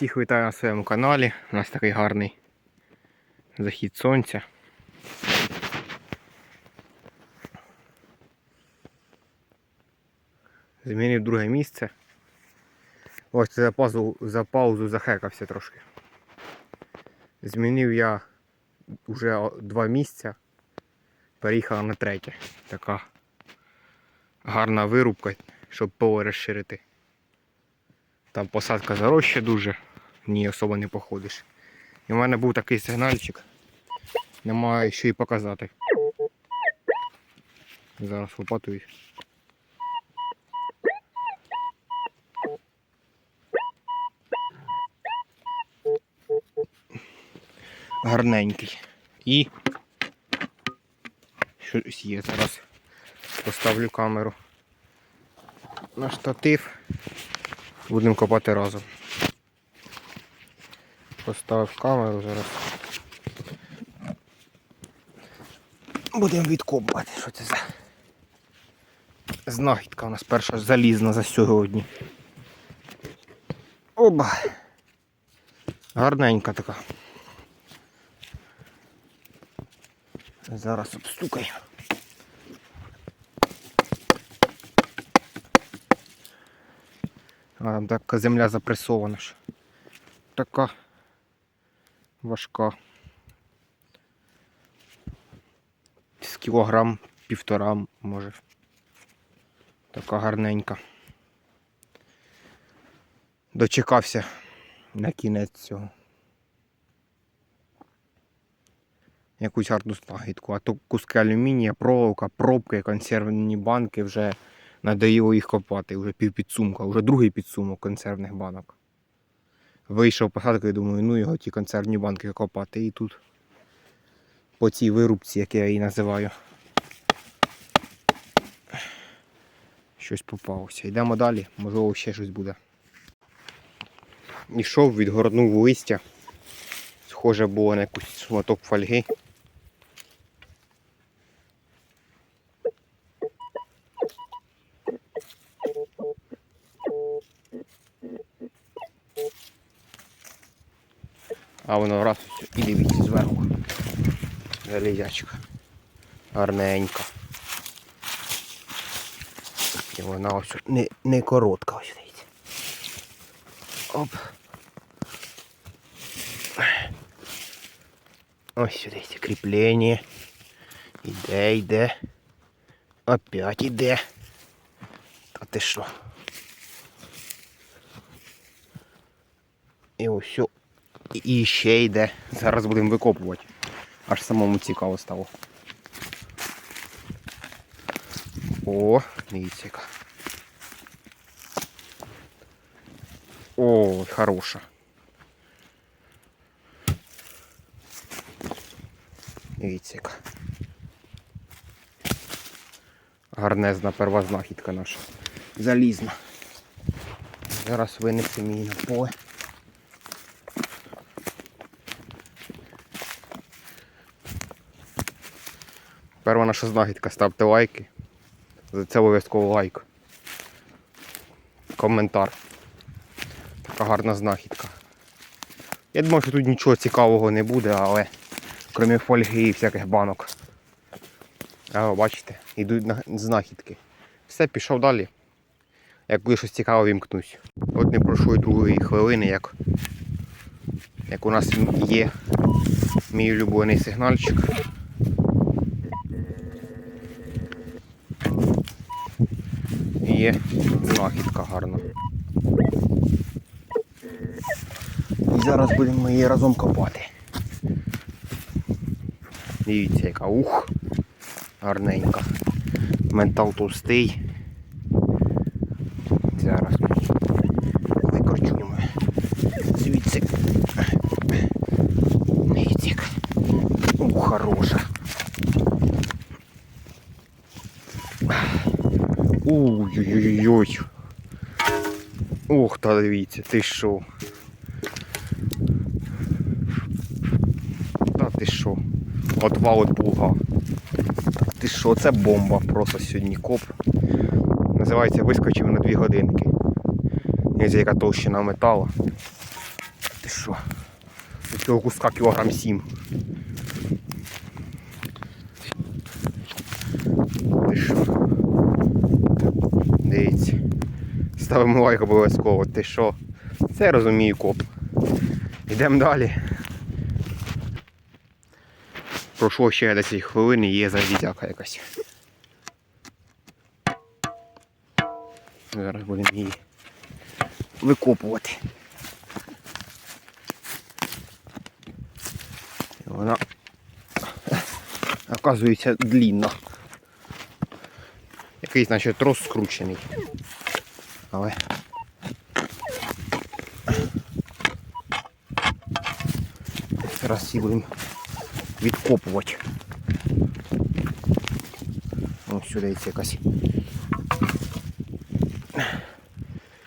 Всіх вітаю на своєму каналі. У нас такий гарний захід сонця. Змінив друге місце. Ось це за паузу, за паузу захекався трошки. Змінив я вже два місця. Переїхав на третє. Така гарна вирубка, щоб поле розширити. Там посадка зароща дуже, ній особо не походиш. І в мене був такий сигнальчик. Немає що й показати. Зараз лопатуюсь. Гарненький. І щось є зараз. Поставлю камеру на штатив. Будемо копати разом. Поставив камеру зараз. Будемо відкопувати, що це за знахідка у нас перша залізна за сьогодні. Оба! Гарненька така. Зараз обстукаю. А така земля запресована ж. Така важка. З кілограм, півтора, може. Така гарненька. Дочекався на кінець цього. Якусь гарну знахідку. А то куски алюмінія, проволока, пробки, консервні банки вже надоїло їх копати. Вже півпідсумка, вже другий підсумок консервних банок. Вийшов посадку і думаю, ну його ті консервні банки копати. І тут по цій вирубці, як я її називаю. Щось попалося. Йдемо далі, можливо ще щось буде. Ішов, відгорнув листя. Схоже було на якийсь шматок фольги. А воно раз і дивіться зверху. Залізячка. Гарненька. І вона ось не, не коротка, ось дивіться. Оп. Ось сюди кріплення. Іде, йде. Опять іде. Та ти що? І ось і ще йде. Зараз будемо викопувати. Аж самому цікаво стало. О, дивіться яка. О, хороша. Дивіться яка. Гарнезна перва знахідка наша. Залізна. Зараз винесемо її на поле. Перша наша знахідка, ставте лайки. За це обов'язково лайк. Коментар. Така гарна знахідка. Я думав, що тут нічого цікавого не буде, але крім фольги і всяких банок. А, бачите, йдуть на- знахідки. Все, пішов далі. Як буде щось цікаве, вімкнусь. От не пройшло й другої хвилини, як, як у нас є мій улюблений сигнальчик. Є знахідка гарна. І зараз будемо її разом копати. Дивіться, яка ух, гарненька. Ментал товстий. Зараз Ой-ой-ой-ой. Ох, та дивіться, ти що. Та ти що? Отвал плуга. Ти що, це бомба просто сьогодні коп. Називається вискочив на дві годинки. Ось яка товщина металу. Ти що? Від цього куска кілограм 7. Ставимо лайк обов'язково. Ти що? Це я розумію коп. Йдемо далі. Пройшло ще 10 хвилин і є залізяка якась. Зараз будемо її викопувати. І Вона оказується длінна. Якийсь значить трос скручений. Але зараз її будемо відкопувати. Ось сюди це якась.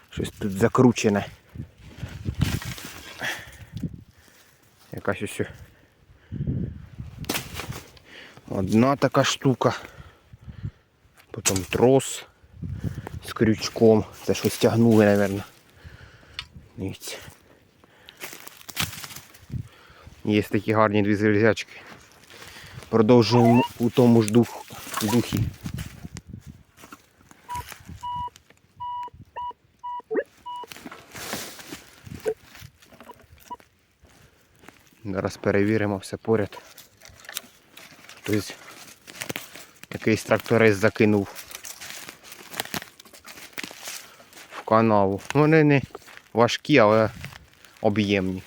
Щось тут закручене. Якась ось. Одна така штука. Потім трос з крючком. Це щось тягнули, мабуть. Дивіться. Є такі гарні дві залізячки. Продовжуємо у тому ж дух, духі. Зараз перевіримо все поряд. Хтось якийсь тракторист закинув в канаву. Вони не важкі, але об'ємні.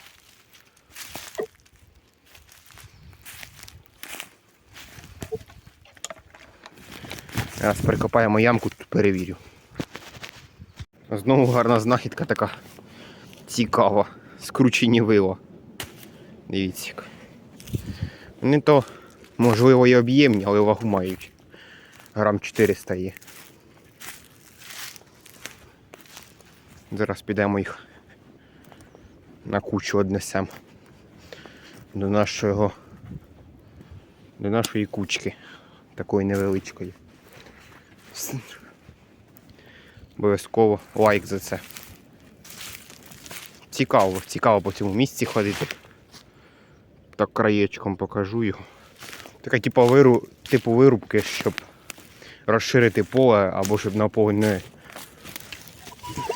Зараз прикопаємо ямку, тут перевірю. Знову гарна знахідка така цікава. Скручені вила. Дивіться. Вони то, можливо, і об'ємні, але вагу мають. Грам 400 є. Зараз підемо їх на кучу однесемо до нашого до нашої кучки такої невеличкої. Обов'язково лайк за це. Цікаво, цікаво по цьому місці ходити. Так краєчком покажу його. Така типу, виру, типу вирубки, щоб розширити поле або щоб на не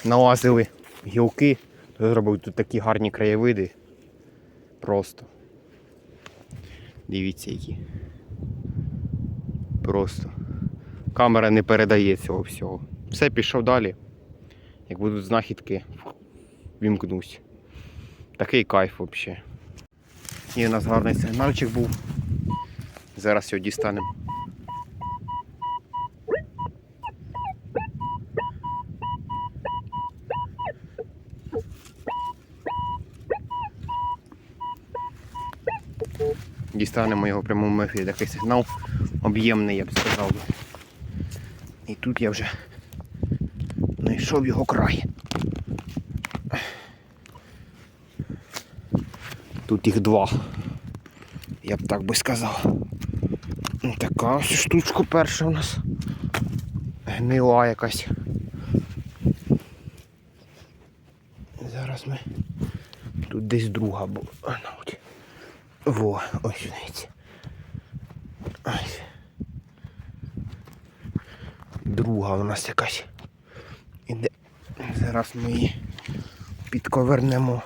налазили гілки. Зробив тут такі гарні краєвиди. Просто. Дивіться які. Просто. Камера не передає цього всього. Все, пішов далі. Як будуть знахідки, вімкнусь. Такий кайф взагалі. І у нас гарний сигнальчик був. Зараз його дістанемо. Дістанемо його в прямому ефірі. Такий сигнал об'ємний, я б сказав. І тут я вже знайшов його край. Тут їх два. Я б так би сказав. Ну, Така ось штучка перша у нас. Гнила якась. Зараз ми. Тут десь друга була. Во, ось дивіться. Ось. Друга у нас якась. Іде. Зараз ми її підковернемо.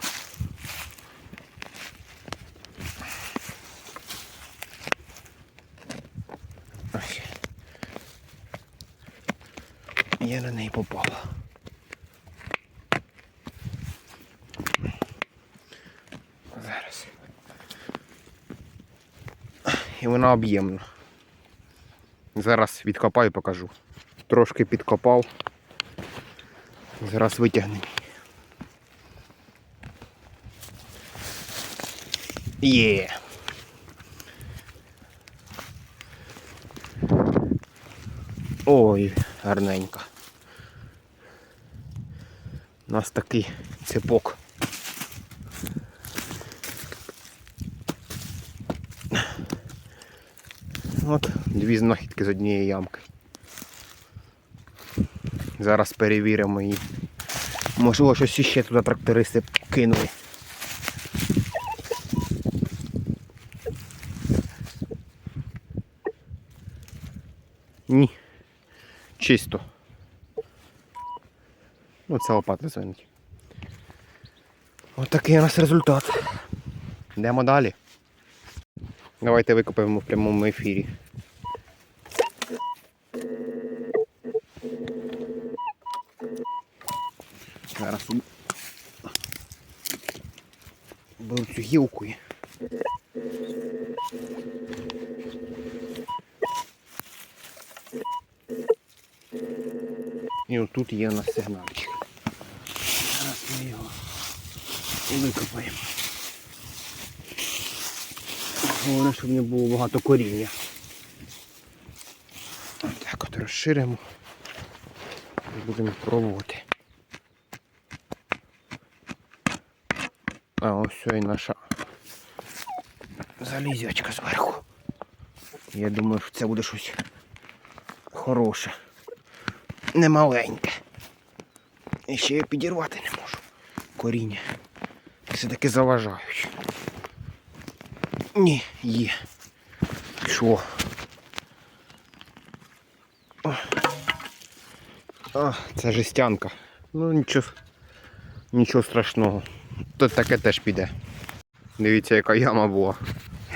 Ось. Я на неї попала. Зараз. І вона об'ємна. Зараз відкопаю покажу. Трошки підкопав. Зараз витягнемо. Є. Ой, гарненько. У нас такий цепок. От, Дві знахідки з однієї ямки. Зараз перевіримо її. Можливо, щось іще туди трактористи кинули. Ні. Чисто. Оце лопата звинить. Отакий у нас результат. Йдемо далі. Давайте викопаємо в прямому ефірі. Зараз беру цю гілку і. І отут є у нас сигнальчик. Зараз ми його викопаємо. Головне, щоб не було багато коріння. Так от розширимо. І будемо пробувати. А ось і наша залізячка зверху. Я думаю, що це буде щось хороше. Не маленьке. І ще я підірвати не можу. Коріння. Все-таки заважають. Ні, є. Що? А, це жестянка. Ну нічого. Нічого страшного. Тут таке теж піде. Дивіться, яка яма була.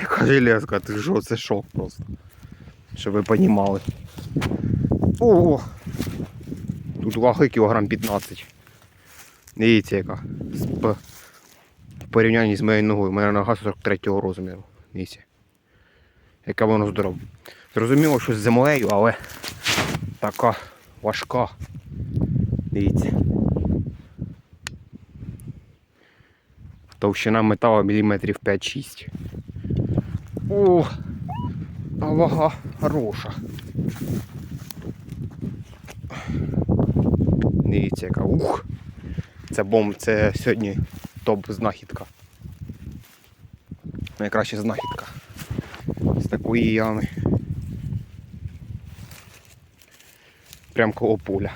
Яка железка, ти що, це шок просто. Щоб ви понімали. О! Тут ваги кілограм 15. Дивіться яка. В порівнянні з моєю ногою. Мене нога 43-го розміру. Дивіться. Яке воно здорове. Зрозуміло, що з землею, але така важка. Дивіться. Товщина металу міліметрів 5-6. О! А вага хороша. Дивіться, яка ух. Це бомб, це сьогодні топ знахідка. Найкраща знахідка. З такої ями. Прям коло поля.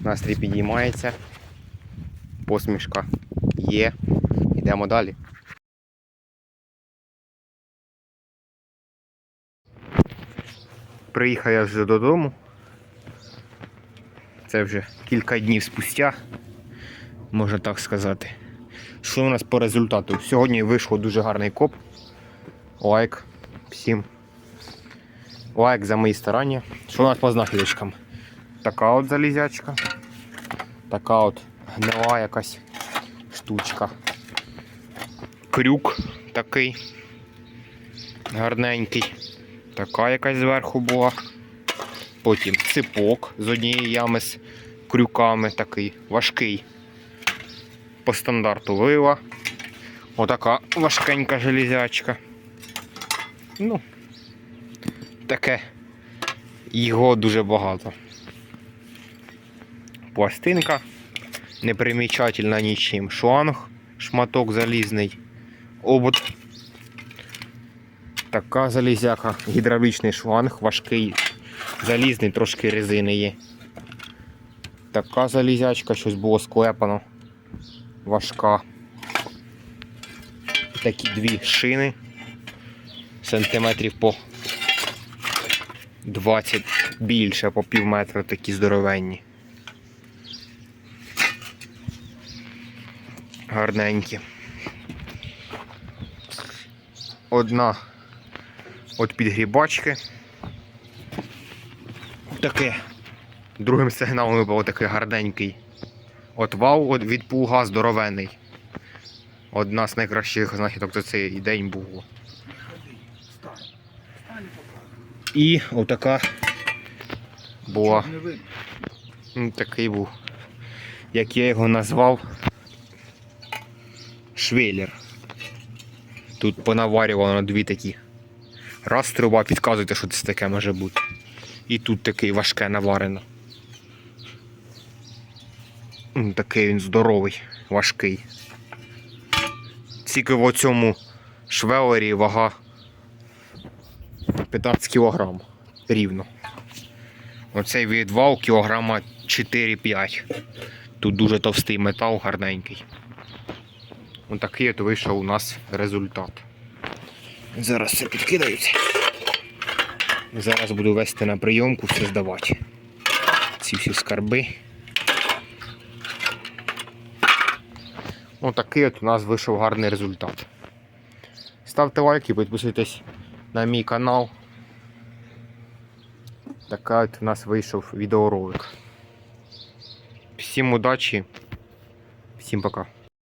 Настрій підіймається. Посмішка є. Йдемо далі. Приїхав я вже додому. Це вже кілька днів спустя, можна так сказати. Що у нас по результату? Сьогодні вийшло дуже гарний коп. Лайк всім. Лайк за мої старання. Що у нас по знахідочкам? Така от залізячка. Така от гнила якась штучка. Крюк такий. Гарненький. Така якась зверху була. Потім ципок з однієї ями з крюками такий важкий. По стандарту вила. Отака важкенька железячка. Ну, таке його дуже багато. Пластинка непримічательна нічим. Шланг, шматок залізний, обод. Така залізяка, гідравлічний шланг, важкий, залізний, трошки резини є. Така залізячка, щось було склепано. Важка. Такі дві шини. Сантиметрів по 20 більше, по пів метра такі здоровенні. Гарненькі. Одна от підгрібачки. Таке. Другим сигналом випав такий гарненький. От вау от від плуга здоровений. Одна з найкращих знахідок за цей день був. І отака була. Такий був. Як я його назвав. Швеллер. Тут понаварювано дві такі. Раз труба, підказуйте, що це таке може бути. І тут такий важке наварено. Такий він здоровий, важкий. Тільки в цьому швелері вага 15 кг рівно. Оцей відвал кілограма 4-5. Тут дуже товстий метал, гарненький. Ось такий от вийшов у нас результат. Зараз все підкидається. Зараз буду вести на прийомку, все здавати. Ці всі скарби. Отакий от у нас вийшов гарний результат. Ставте лайки, підписуйтесь на мій канал. Така от у нас вийшов відеоролик. Всім удачі, всім пока.